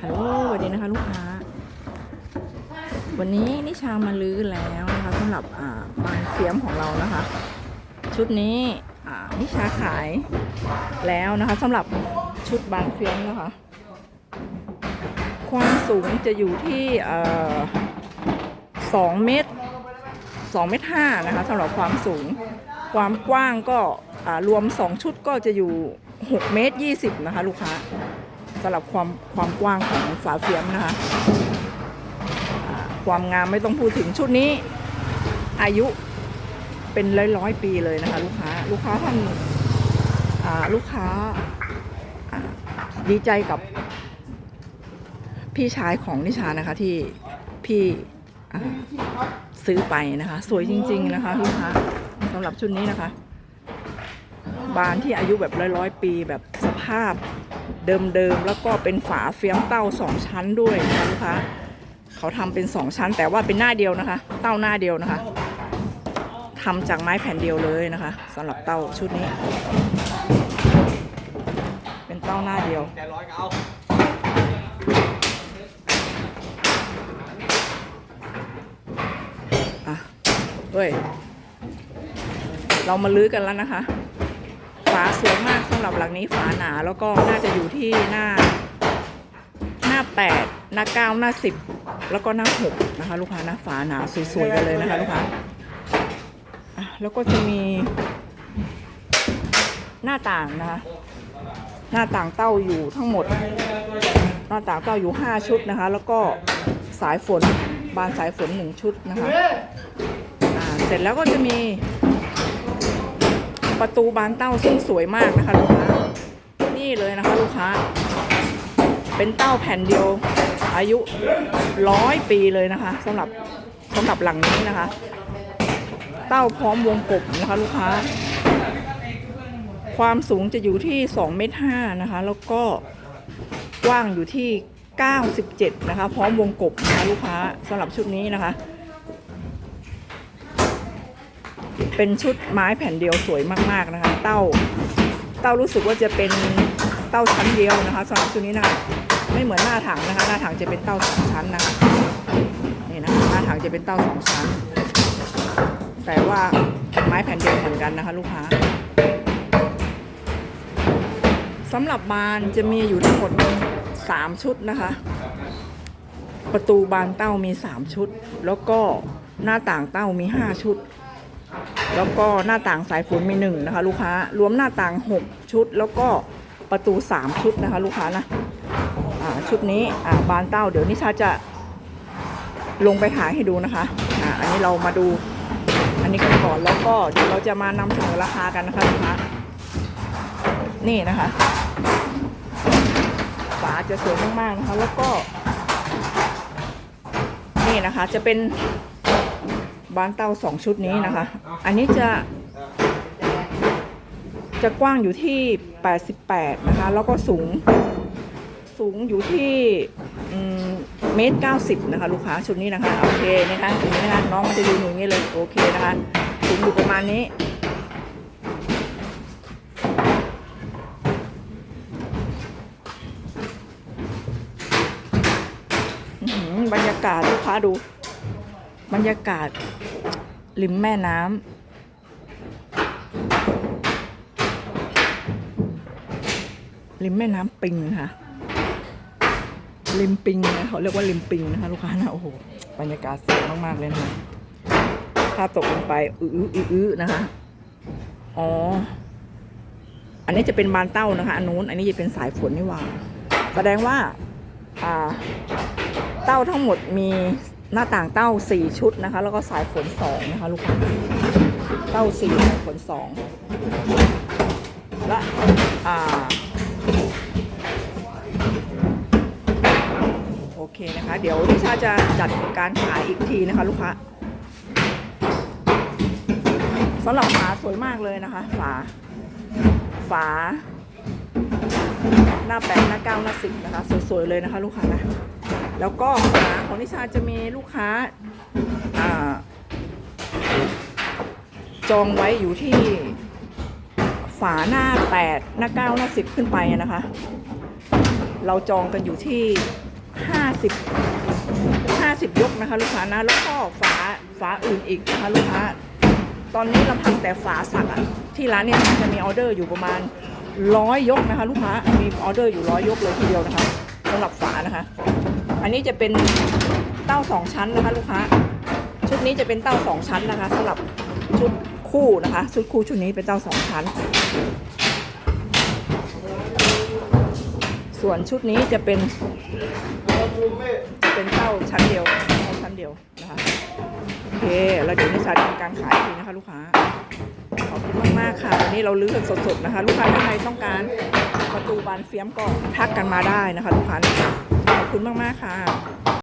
ฮัลโหลสวัสดีนะคะลูกค้า วันนี้นิชามาลื้อแล้วนะคะสำหรับอ่าบานเสียมของเรานะคะ ชุดนี้นิชาขายแล้วนะคะสำหรับชุดบานเฟียมนะคะ ความสูงจะอยู่ที่สองเมตรสองเมตรห้านะคะสำหรับความสูง ความกว้างก็รวม2ชุดก็จะอยู่6เมตร20นะคะ ลูกค้า สำหรับความความกว้างของฝาเฟียมนะคะความงามไม่ต้องพูดถึงชุดนี้อายุเป็นร้อยร้อยๆปีเลยนะคะ ลูกค้าลูกค้าท่านลูกค้าดีใจกับพี่ชายของนิชานะคะที่พี่ซื้อไปนะคะ สวยจริง ๆ นะคะลูกค้าสำหรับชุดนี้นะคะ บานที่อายุแบบร้อยๆปีแบบสภาพ เดิมๆแล้วก็เป็นฝาเฟียมเต้าสองชั้นด้วยนะคะลูกค้าเขาทำเป็นสองชั้น แต่ว่าเป็นหน้าเดียวนะคะ เต้าหน้าเดียวนะคะทำจากไม้แผ่นเดียวเลยนะคะสำหรับเต้าชุดนี้ เป็นเต้าหน้าเดียวใจร้อยก็เอาอะเฮ้ยเรามาลื้อกันแล้วนะคะาสวยมากสำหรับหลังนี้ฝาหนาแล้วก็น่าจะอยู่ที่หน้า หน้าแปดหน้าเก้าหน้าสิบแล้วก็หน้าหกนะคะ ลูกค้าหน้าฝาหนาสวยๆกันเลยนะคะลูกค้าแล้วก็จะมีหน้าต่างนะคะหน้าต่างเต้าอยู่ทั้งหมด หน้าต่างเต้าอยู่ห้าชุดนะคะ แล้วก็สายฝนบานสายฝนหนึ่งชุดนะคะเสร็จแล้วก็จะมี ประตูบานเต้าซึ่งสวยมากนะคะลูกค้า นี่เลยนะคะลูกค้า เป็นเต้าแผ่นเดียว อายุร้อยปีเลยนะคะสำหรับสำหรับหลังนี้นะคะ เต้าพร้อมวงกบนะคะลูกค้า ความสูงจะอยู่ที่2เมตร5นะคะ แล้วก็กว้างอยู่ที่ 97 นะคะ พร้อมวงกบนะคะลูกค้าสำหรับชุดนี้นะคะ เป็นชุดไม้แผ่นเดียวสวยมากๆนะคะ เต้า เต้ารู้สึกว่าจะเป็นเต้าชั้นเดียวนะคะสำหรับชุดนี้นะคะไม่เหมือนหน้าถังนะคะ หน้าถังจะเป็นเต้าสองชั้นนะคะนี่นะคะหน้าถังจะเป็นเต้าสองชั้น แต่ว่าไม้แผ่นเดียวเหมือนกันนะคะ ลูกค้าสำหรับบานจะมีอยู่ทั้งหมดสามชุดนะคะ ประตูบานเต้ามีสามชุด แล้วก็หน้าต่างเต้ามีห้าชุด แล้วก็หน้าต่างสายฝนมีหนึ่งนะคะลูกค้ารวมหน้าต่างหกชุด แล้วก็ประตูสามชุดนะคะลูกค้านะชุดนี้บานเต้าเดี๋ยวนิชาจะลงไปถ่ายให้ดูนะคะออันนี้เรามาดูอันนี้กันก่อนแล้วก็เดี๋ยวเราจะมานำเสนอราคากันนะคะลูกค้านี่นะคะฝาจะสวยมากๆนะคะแล้วก็ นี่นะคะจะเป็น บานเต้าสองชุดนี้นะคะ อันนี้จะจะกว้างอยู่ที่ 88 นะคะ แล้วก็สูง สูงอยู่ที่อืมเมตรเก้าสิบนะคะ ลูกค้าชุดนี้นะคะโอเคนะคะอย่างนี้นะคะน้องมันจะดูหนูอย่างนี้เลยโอเคนะคะสูงอยู่ประมาณนี้อื้อหือบรรยากาศลูกค้าดู บรรยากาศริมแม่น้ำริมแม่น้ำปิงค่ะริมปิงนะเขาเรียกว่าริมปิงนะคะ ลูกค้านะโอ้โหบรรยากาศสวยมากๆเลยนะคะถ้าตกลงไปอื้ออื้อนะคะอ๋ออันนี้จะเป็นบานเต้านะคะอันนู้นอันนี้จะเป็นสายฝนนี่หว่า แสดงว่า อ่า เต้าทั้งหมดมี หน้าต่างเต้าสี่ชุดนะคะ แล้วก็สายฝนสองนะคะ ลูกค้าเต้าสี่สายฝนสองและอ่าโอเคนะคะ เดี๋ยวดิชาจะจัดการขายอีกทีนะคะ ลูกค้าสำหรับฝาสวยมากเลยนะคะ ฝา ฝา หน้าแปดหน้าเก้าหน้าสิบนะคะ สวยๆเลยนะคะ ลูกค้านะ แล้วก็ฝาของนิชาจะมีลูกค้าจองไว้อยู่ที่ฝาหน้าแปดหน้าเก้าหน้าสิบขึ้นไปนะคะ เราจองกันอยู่ที่ 50 50 ยกนะคะ ลูกค้านะ แล้วก็ฝาฝาอื่นอีกนะคะลูกค้า ตอนนี้ลำพังแต่ฝาสักที่ร้านเนี่ยจะมีออเดอร์อยู่ประมาณร้อยยกนะคะ ลูกค้า มีออเดอร์อยู่ร้อยยกเลยทีเดียวนะคะ สำหรับฝานะคะ อันนี้จะเป็นเต้าสองชั้นนะคะลูกค้า ชุดนี้จะเป็นเต้าสองชั้นนะคะสำหรับชุดคู่นะคะ ชุดคู่ชุดนี้เป็นเต้าสองชั้น ส่วนชุดนี้จะเป็นเป็นเต้าชั้นเดียวเต้าชั้นเดียวนะคะโอเคแล้วเดี๋ยวนิสาจะทำการขายทีนะคะ ลูกค้า ขอบคุณมากๆค่ะวันนี้เราลื้อกันสดๆนะคะ ลูกค้าท่านใดต้องการประตูบานเฟียมก็ทักกันมาได้นะคะ ลูกค้าขอบคุณมากๆค่ะ